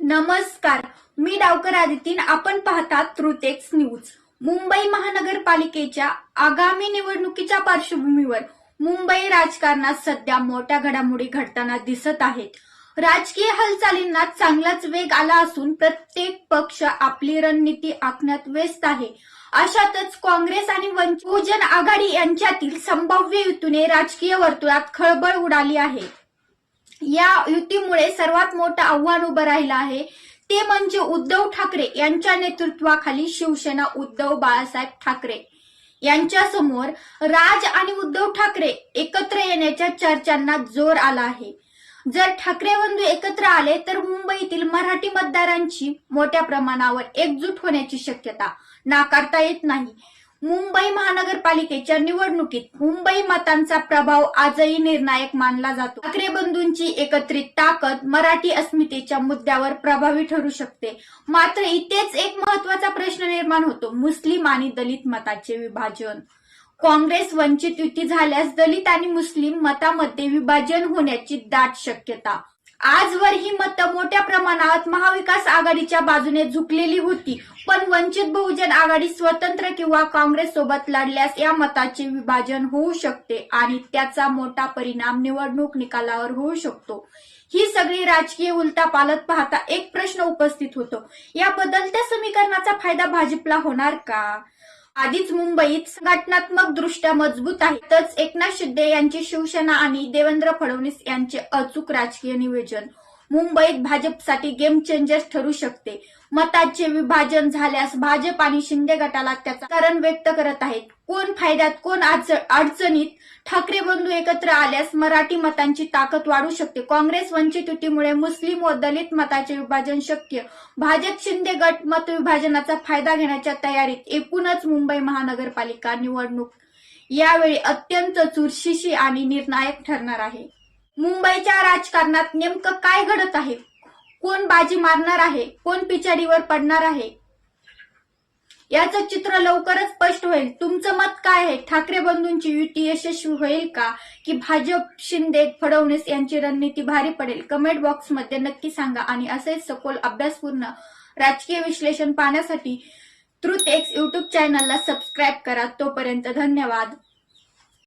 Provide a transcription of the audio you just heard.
नमस्कार. मी डावकर आदितीन. आपण पाहतात ट्रुथेक्स न्यूज मुंबई महानगरपालिकेच्या आगामी निवडणुकीच्या पार्श्वभूमीवर मुंबई राजकारणात सध्या मोठ्या घडामोडी घडताना दिसत आहेत. राजकीय हालचालींना चांगलाच वेग आला असून प्रत्येक पक्ष आपली रणनीती आखण्यात व्यस्त आहे. अशातच काँग्रेस आणि वंचित बहुजन आघाडी यांच्यातील संभाव्य युतीने राजकीय वर्तुळात खळबळ उडाली आहे. या युतीमुळे सर्वात मोठं आव्हान उभं राहिलं आहे. ते म्हणजे उद्धव ठाकरे यांच्या नेतृत्वाखाली शिवसेना उद्धव बाळासाहेब ठाकरे यांच्या समोर राज आणि उद्धव ठाकरे एकत्र येण्याच्या चर्चांना जोर आला आहे. जर ठाकरे बंधू एकत्र आले तर मुंबईतील मराठी मतदारांची मोठ्या प्रमाणावर एकजूट होण्याची शक्यता नाकारता येत नाही. मुंबई महानगरपालिकेच्या निवडणुकीत मुंबई मतांचा प्रभाव आजही निर्णायक मानला जातो. ठाकरे बंधूंची एकत्रित ताकद मराठी अस्मितेच्या मुद्द्यावर प्रभावी ठरू शकते. मात्र इथेच एक महत्त्वाचा प्रश्न निर्माण होतो. मुस्लिम आणि दलित मताचे विभाजन. काँग्रेस वंचित युती झाल्यास दलित आणि मुस्लिम मतामध्ये विभाजन होण्याची दाट शक्यता. आजवर ही मतं मोठ्या प्रमाणात महाविकास आघाडीच्या बाजूने झुकलेली होती. पण वंचित बहुजन आघाडी स्वतंत्र किंवा काँग्रेस सोबत लढल्यास या मताचे विभाजन होऊ शकते आणि त्याचा मोठा परिणाम निवडणूक निकालावर होऊ शकतो. ही सगळी राजकीय उलटापालट पाहता एक प्रश्न उपस्थित होतो. या बदलत्या समीकरणाचा फायदा भाजपला होणार का? आधीच मुंबईत संघटनात्मक दृष्ट्या मजबूत आहेतच एकनाथ शिंदे यांची शिवसेना आणि देवेंद्र फडणवीस यांचे अचूक राजकीय नियोजन मुंबईत भाजपसाठी गेम चेंजर ठरू शकते. मताचे विभाजन झाल्यास भाजप आणि शिंदे गटाला त्याचा कारण व्यक्त करत आहेत. कोण फायद्यात कोण अडचणीत? ठाकरे बंधू एकत्र आल्यास मराठी मतांची ताकद वाढू शकते. काँग्रेस वंचित युतीमुळे मुस्लिम व दलित मताचे विभाजन शक्य. भाजप शिंदे गट मत विभाजनाचा फायदा घेण्याच्या तयारीत एकूणच मुंबई महानगरपालिका निवडणूक यावेळी अत्यंत चुरशीशी आणि निर्णायक ठरणार आहे. मुंबईच्या राजकारणात नेमकं काय घडत आहे? कोण बाजी मारणार आहे? कोण पिछाडीवर पडणार आहे? याचं चित्र लवकरच स्पष्ट होईल. तुमचं मत काय आहे? ठाकरे बंधूंची युती यशस्वी होईल का? की भाजप शिंदे फडणवीस यांची रणनीती भारी पडेल? कमेंट बॉक्समध्ये नक्की सांगा आणि असेच सखोल अभ्यासपूर्ण राजकीय विश्लेषण पाहण्यासाठी ट्रुथ एक्स युट्यूब चॅनलला सबस्क्राईब करा. तोपर्यंत धन्यवाद.